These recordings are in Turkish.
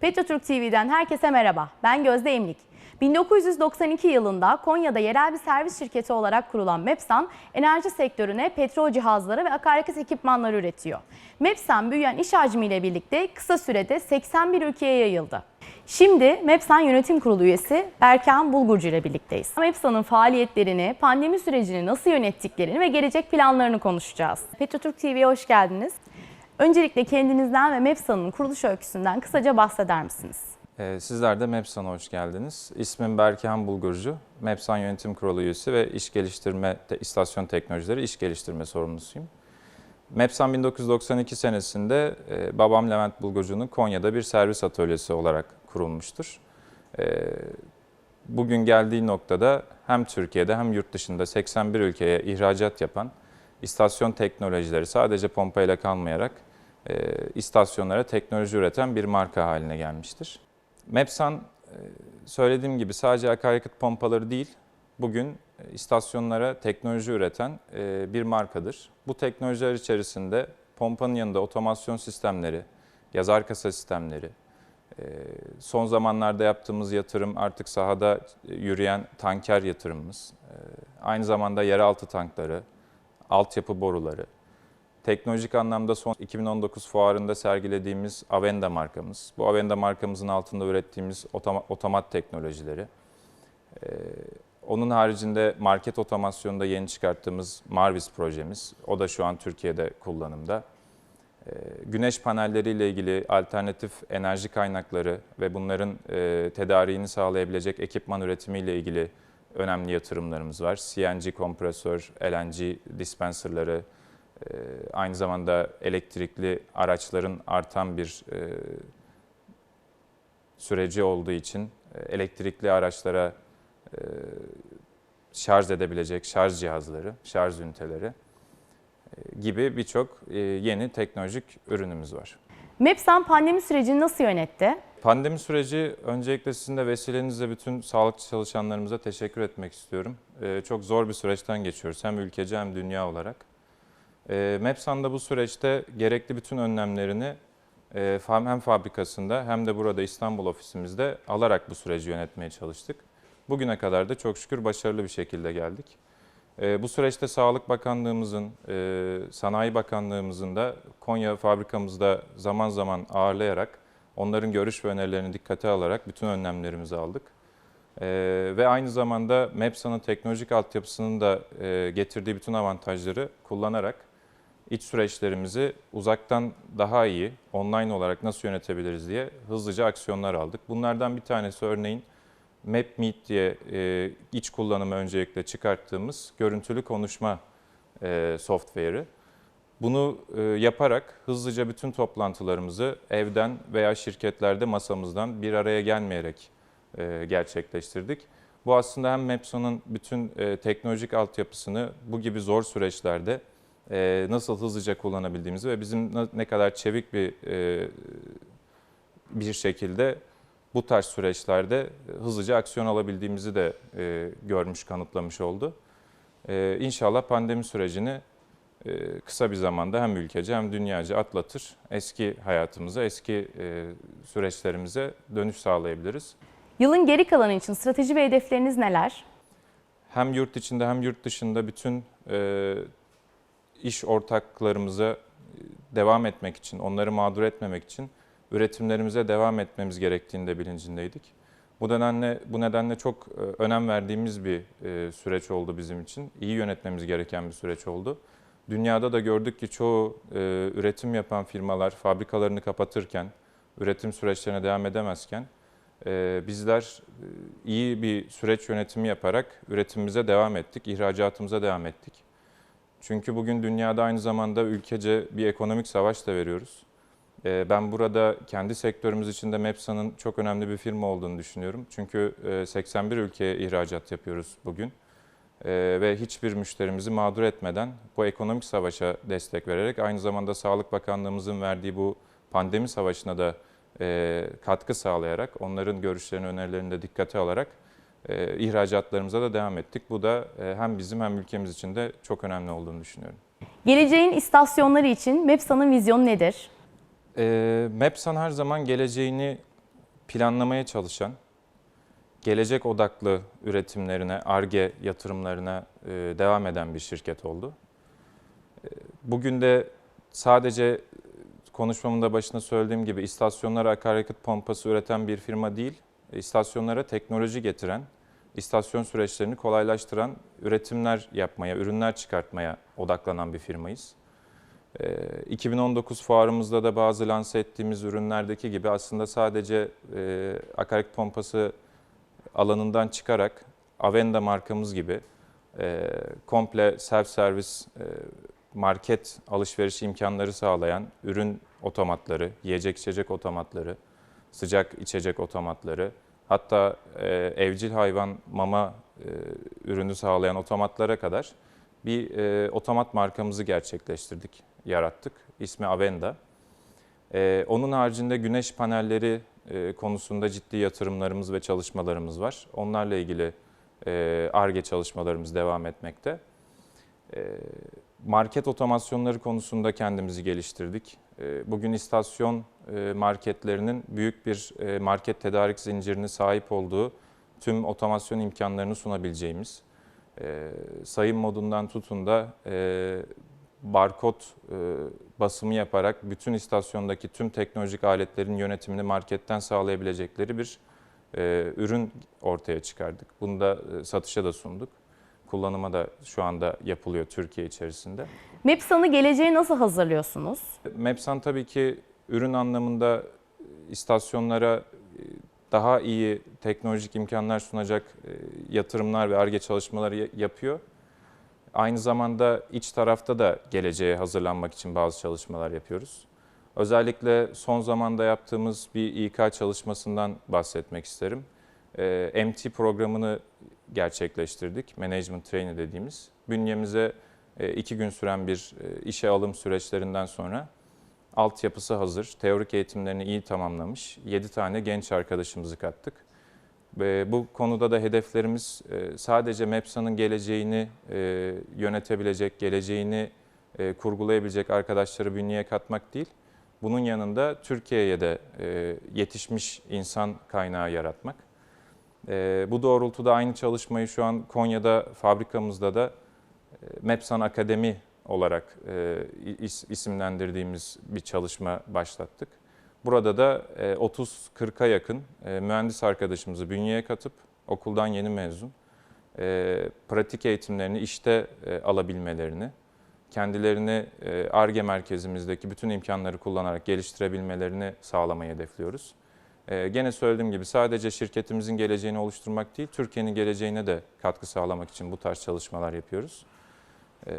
Petrotürk TV'den herkese merhaba. Ben Gözde Emlik. 1992 yılında Konya'da yerel bir servis şirketi olarak kurulan Mepsan, enerji sektörüne petrol cihazları ve akaryakıt ekipmanları üretiyor. Mepsan büyüyen iş hacmiyle birlikte kısa sürede 81 ülkeye yayıldı. Şimdi Mepsan Yönetim Kurulu üyesi Berkan Bulgurcu ile birlikteyiz. Mepsan'ın faaliyetlerini, pandemi sürecini nasıl yönettiklerini ve gelecek planlarını konuşacağız. Petrotürk TV'ye hoş geldiniz. Öncelikle kendinizden ve Mepsan'ın kuruluş öyküsünden kısaca bahseder misiniz? Ee, Sizler de MEPSAN'a hoş geldiniz. İsmim Berkehan Bulgurcu. MEPSAN Yönetim Kurulu üyesi ve iş geliştirme, istasyon teknolojileri iş geliştirme sorumlusuyum. MEPSAN 1992 senesinde e, babam Levent Bulgurcu'nun Konya'da bir servis atölyesi olarak kurulmuştur. E, Bugün geldiği noktada hem Türkiye'de hem yurt dışında 81 ülkeye ihracat yapan istasyon teknolojileri sadece pompayla kalmayarak e, istasyonlara teknoloji üreten bir marka haline gelmiştir. Mepsan e, söylediğim gibi sadece akaryakıt pompaları değil, bugün istasyonlara teknoloji üreten e, bir markadır. Bu teknolojiler içerisinde pompanın yanında otomasyon sistemleri, yazar kasa sistemleri, son zamanlarda yaptığımız yatırım artık sahada yürüyen tanker yatırımımız, e, aynı zamanda yeraltı tankları, altyapı boruları, Teknolojik anlamda son 2019 fuarında sergilediğimiz Avenda markamız, bu Avenda markamızın altında ürettiğimiz otoma- otomat teknolojileri, ee, onun haricinde market otomasyonunda yeni çıkarttığımız Marvis projemiz, o da şu an Türkiye'de kullanımda. Ee, güneş panelleriyle ilgili alternatif enerji kaynakları ve bunların e, tedariğini sağlayabilecek ekipman üretimiyle ilgili önemli yatırımlarımız var. CNG kompresör, LNG dispenserları, ee, aynı zamanda elektrikli araçların artan bir e, süreci olduğu için e, elektrikli araçlara e, şarj edebilecek şarj cihazları, şarj üniteleri e, gibi birçok e, yeni teknolojik ürünümüz var. Mepsan pandemi sürecini nasıl yönetti? Pandemi süreci öncelikle sizin de vesilenizle bütün sağlık çalışanlarımıza teşekkür etmek istiyorum. Ee, Çok zor bir süreçten geçiyoruz hem ülkece hem dünya olarak. Ee, Mepsan da bu süreçte gerekli bütün önlemlerini e, hem fabrikasında hem de burada İstanbul ofisimizde alarak bu süreci yönetmeye çalıştık. Bugüne kadar da çok şükür başarılı bir şekilde geldik. Ee, Bu süreçte Sağlık Bakanlığımızın, e, Sanayi Bakanlığımızın da Konya fabrikamızda zaman zaman ağırlayarak onların görüş ve önerilerini dikkate alarak bütün önlemlerimizi aldık. Ee, ve aynı zamanda MEPSA'nın teknolojik altyapısının da e, getirdiği bütün avantajları kullanarak iç süreçlerimizi uzaktan daha iyi, online olarak nasıl yönetebiliriz diye hızlıca aksiyonlar aldık. Bunlardan bir tanesi örneğin MapMeet diye e, iç kullanımı öncelikle çıkarttığımız görüntülü konuşma e, software'ı. Bunu e, yaparak hızlıca bütün toplantılarımızı evden veya şirketlerde masamızdan bir araya gelmeyerek e, gerçekleştirdik. Bu aslında hem Mepson'un bütün e, teknolojik altyapısını bu gibi zor süreçlerde e, nasıl hızlıca kullanabildiğimizi ve bizim ne kadar çevik bir e, bir şekilde bu tarz süreçlerde hızlıca aksiyon alabildiğimizi de e, görmüş, kanıtlamış oldu. E, inşallah pandemi sürecini e, kısa bir zamanda hem ülkece hem dünyaca atlatır. Eski hayatımıza, eski e, süreçlerimize dönüş sağlayabiliriz. Yılın geri kalanı için strateji ve hedefleriniz neler? Hem yurt içinde hem yurt dışında bütün e, iş ortaklarımıza e, devam etmek için, onları mağdur etmemek için üretimlerimize devam etmemiz gerektiğini de bilincindeydik. Bu nedenle bu nedenle çok e, önem verdiğimiz bir e, süreç oldu bizim için. İyi yönetmemiz gereken bir süreç oldu. Dünyada da gördük ki çoğu e, üretim yapan firmalar fabrikalarını kapatırken, üretim süreçlerine devam edemezken bizler iyi bir süreç yönetimi yaparak üretimimize devam ettik, ihracatımıza devam ettik. Çünkü bugün dünyada aynı zamanda ülkece bir ekonomik savaş da veriyoruz. Ee, Ben burada kendi sektörümüz içinde Mepsa'nın çok önemli bir firma olduğunu düşünüyorum. Çünkü e, 81 ülkeye ihracat yapıyoruz bugün. Ee, Ve hiçbir müşterimizi mağdur etmeden bu ekonomik savaşa destek vererek aynı zamanda Sağlık Bakanlığımızın verdiği bu pandemi savaşına da e, katkı sağlayarak, onların görüşlerini, önerilerini de dikkate alarak e, ihracatlarımıza da devam ettik. Bu da e, hem bizim hem ülkemiz için de çok önemli olduğunu düşünüyorum. Geleceğin istasyonları için MEPSA'nın vizyonu nedir? E, MEPSAN her zaman geleceğini planlamaya çalışan, gelecek odaklı üretimlerine, ARGE yatırımlarına e, devam eden bir şirket oldu. E, Bugün de sadece konuşmamın da başında söylediğim gibi istasyonlara akaryakıt pompası üreten bir firma değil, istasyonlara teknoloji getiren, istasyon süreçlerini kolaylaştıran üretimler yapmaya, ürünler çıkartmaya odaklanan bir firmayız. Ee, 2019 fuarımızda da bazı lanse ettiğimiz ürünlerdeki gibi aslında sadece e, akaryakıt pompası alanından çıkarak Avenda markamız gibi e, komple self-servis e, market alışveriş imkanları sağlayan ürün otomatları, yiyecek içecek otomatları, sıcak içecek otomatları, hatta evcil hayvan mama ürünü sağlayan otomatlara kadar bir otomat markamızı gerçekleştirdik, yarattık. İsmi Avenda. E, onun haricinde güneş panelleri e, konusunda ciddi yatırımlarımız ve çalışmalarımız var. Onlarla ilgili e, ARGE çalışmalarımız devam etmekte. E, market otomasyonları konusunda kendimizi geliştirdik. E, bugün istasyon e, marketlerinin büyük bir e, market tedarik zincirine sahip olduğu tüm otomasyon imkanlarını sunabileceğimiz, e, sayım modundan tutun da e, barkod e, basımı yaparak bütün istasyondaki tüm teknolojik aletlerin yönetimini marketten sağlayabilecekleri bir e, ürün ortaya çıkardık. Bunu da e, satışa da sunduk. Kullanıma da şu anda yapılıyor Türkiye içerisinde. MEPSA'nı geleceğe nasıl hazırlıyorsunuz? Mepsan tabii ki ürün anlamında istasyonlara e, daha iyi teknolojik imkanlar sunacak e, yatırımlar ve ARGE çalışmaları ya- yapıyor. Aynı zamanda iç tarafta da geleceğe hazırlanmak için bazı çalışmalar yapıyoruz. Özellikle son zamanda yaptığımız bir İK çalışmasından bahsetmek isterim. E, MT programını gerçekleştirdik, Management Trainee dediğimiz. Bünyemize e, iki gün süren bir e, işe alım süreçlerinden sonra altyapısı hazır, teorik eğitimlerini iyi tamamlamış 7 tane genç arkadaşımızı kattık. Bu konuda da hedeflerimiz e, sadece MEPSA'nın geleceğini e, yönetebilecek, geleceğini e, kurgulayabilecek arkadaşları bünyeye katmak değil, bunun yanında Türkiye'ye de yetişmiş insan kaynağı yaratmak. Bu doğrultuda aynı çalışmayı şu an Konya'da fabrikamızda da MEPSAN Akademi olarak is- isimlendirdiğimiz bir çalışma başlattık. Burada da e, 30-40'a yakın e, mühendis arkadaşımızı bünyeye katıp okuldan yeni mezun e, pratik eğitimlerini işte e, alabilmelerini, kendilerini e, ARGE merkezimizdeki bütün imkanları kullanarak geliştirebilmelerini sağlamayı hedefliyoruz. E, Gene söylediğim gibi sadece şirketimizin geleceğini oluşturmak değil, Türkiye'nin geleceğine de katkı sağlamak için bu tarz çalışmalar yapıyoruz. E,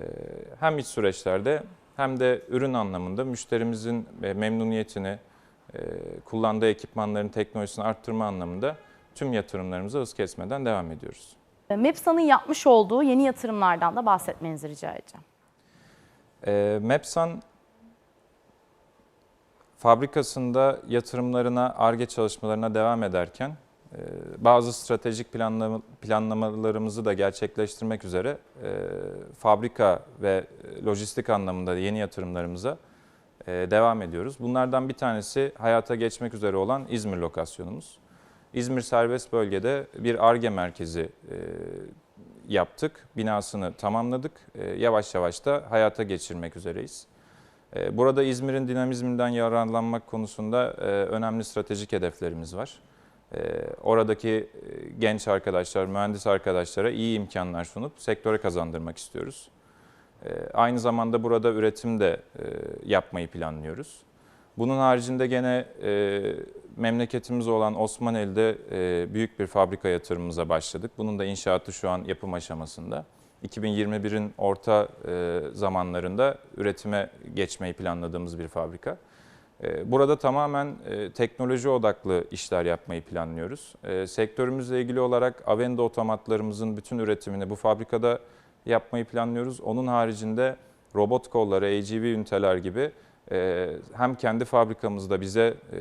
Hem iç süreçlerde hem de ürün anlamında müşterimizin e, memnuniyetini, e, kullandığı ekipmanların teknolojisini arttırma anlamında tüm yatırımlarımıza hız kesmeden devam ediyoruz. MEPSA'nın yapmış olduğu yeni yatırımlardan da bahsetmenizi rica edeceğim. E, Mepsan fabrikasında yatırımlarına, ARGE çalışmalarına devam ederken e, bazı stratejik planlama, planlamalarımızı da gerçekleştirmek üzere e, fabrika ve lojistik anlamında yeni yatırımlarımıza e, devam ediyoruz. Bunlardan bir tanesi hayata geçmek üzere olan İzmir lokasyonumuz. İzmir serbest bölgede bir ARGE merkezi e, yaptık. Binasını tamamladık. E, Yavaş yavaş da hayata geçirmek üzereyiz. E, Burada İzmir'in dinamizminden yararlanmak konusunda e, önemli stratejik hedeflerimiz var. E, Oradaki e, genç arkadaşlar, mühendis arkadaşlara iyi imkanlar sunup sektöre kazandırmak istiyoruz. E, Aynı zamanda burada üretim de e, yapmayı planlıyoruz. Bunun haricinde gene e, memleketimiz olan Osmaneli'de e, büyük bir fabrika yatırımımıza başladık. Bunun da inşaatı şu an yapım aşamasında. 2021'in orta zamanlarında üretime geçmeyi planladığımız bir fabrika. Burada tamamen teknoloji odaklı işler yapmayı planlıyoruz. Sektörümüzle ilgili olarak Avenda otomatlarımızın bütün üretimini bu fabrikada yapmayı planlıyoruz. Onun haricinde robot kolları, AGV üniteler gibi e, hem kendi fabrikamızda bize e,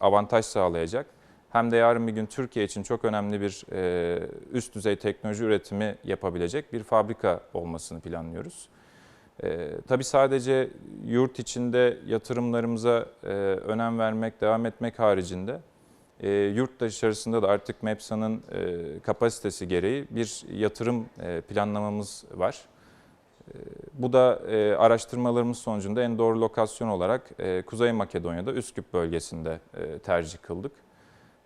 avantaj sağlayacak hem de yarın bir gün Türkiye için çok önemli bir e, üst düzey teknoloji üretimi yapabilecek bir fabrika olmasını planlıyoruz. Ee, tabii sadece yurt içinde yatırımlarımıza e, önem vermek, devam etmek haricinde e, yurt dışarısında da artık MEPSA'nın e, kapasitesi gereği bir yatırım e, planlamamız var. E, bu da e, araştırmalarımız sonucunda en doğru lokasyon olarak e, Kuzey Makedonya'da Üsküp bölgesinde e, tercih kıldık.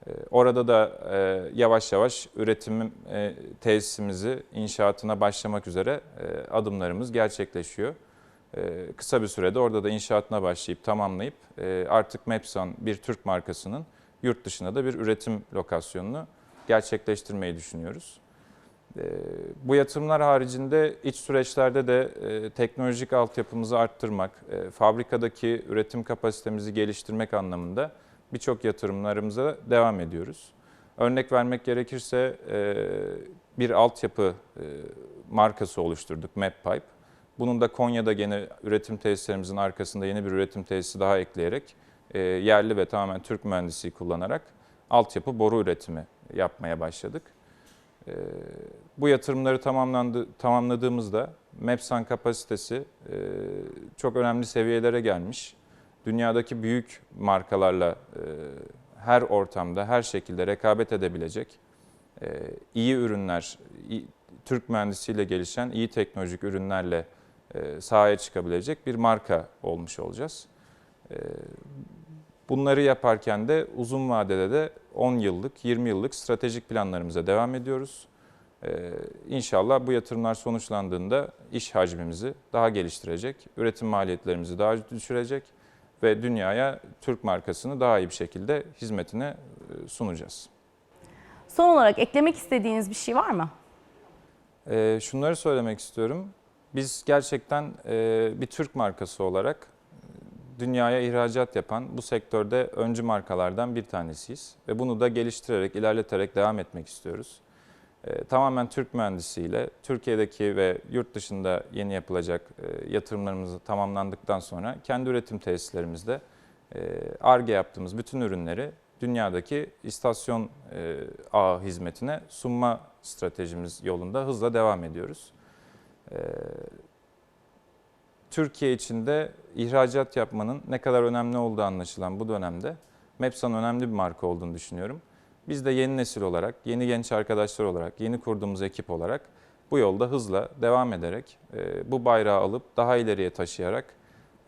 E, Orada da e, yavaş yavaş üretim e, tesisimizi inşaatına başlamak üzere e, adımlarımız gerçekleşiyor. Kısa bir sürede orada da inşaatına başlayıp tamamlayıp e, artık Mepsan bir Türk markasının yurt dışında da bir üretim lokasyonunu gerçekleştirmeyi düşünüyoruz. E, Bu yatırımlar haricinde iç süreçlerde de e, teknolojik altyapımızı arttırmak, e, fabrikadaki üretim kapasitemizi geliştirmek anlamında birçok yatırımlarımıza devam ediyoruz. Örnek vermek gerekirse e, bir altyapı markası oluşturduk, MapPipe. Bunun da Konya'da gene üretim tesislerimizin arkasında yeni bir üretim tesisi daha ekleyerek yerli ve tamamen Türk mühendisliği kullanarak altyapı boru üretimi yapmaya başladık. E, Bu yatırımları tamamlandı, tamamladığımızda MEPSAN kapasitesi e, çok önemli seviyelere gelmiş. Dünyadaki büyük markalarla e, her ortamda, her şekilde rekabet edebilecek e, iyi ürünler, Türk mühendisiyle gelişen iyi teknolojik ürünlerle e, sahaya çıkabilecek bir marka olmuş olacağız. Bunları yaparken de uzun vadede de 10 yıllık, 20 yıllık stratejik planlarımıza devam ediyoruz. Ee, İnşallah bu yatırımlar sonuçlandığında iş hacmimizi daha geliştirecek, üretim maliyetlerimizi daha düşürecek ve dünyaya Türk markasını daha iyi bir şekilde hizmetine e, sunacağız. Son olarak eklemek istediğiniz bir şey var mı? Ee, şunları söylemek istiyorum. Biz gerçekten e, bir Türk markası olarak dünyaya ihracat yapan bu sektörde öncü markalardan bir tanesiyiz. Ve bunu da geliştirerek, ilerleterek devam etmek istiyoruz. E, tamamen Türk mühendisiyle Türkiye'deki ve yurt dışında yeni yapılacak e, yatırımlarımız tamamlandıktan sonra kendi üretim tesislerimizde ARGE yaptığımız bütün ürünleri dünyadaki istasyon e, ağı hizmetine sunma stratejimiz yolunda hızla devam ediyoruz. E, Türkiye içinde ihracat yapmanın ne kadar önemli olduğu anlaşılan bu dönemde Mepsan önemli bir marka olduğunu düşünüyorum. Biz de yeni nesil olarak, yeni genç arkadaşlar olarak, yeni kurduğumuz ekip olarak bu yolda hızla devam ederek e, bu bayrağı alıp daha ileriye taşıyarak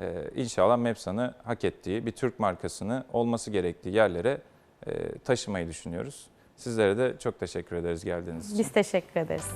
e, inşallah Mepsan'ı hak ettiği bir Türk markasını olması gerektiği yerlere e, taşımayı düşünüyoruz. Sizlere de çok teşekkür ederiz geldiğiniz için. Biz teşekkür ederiz.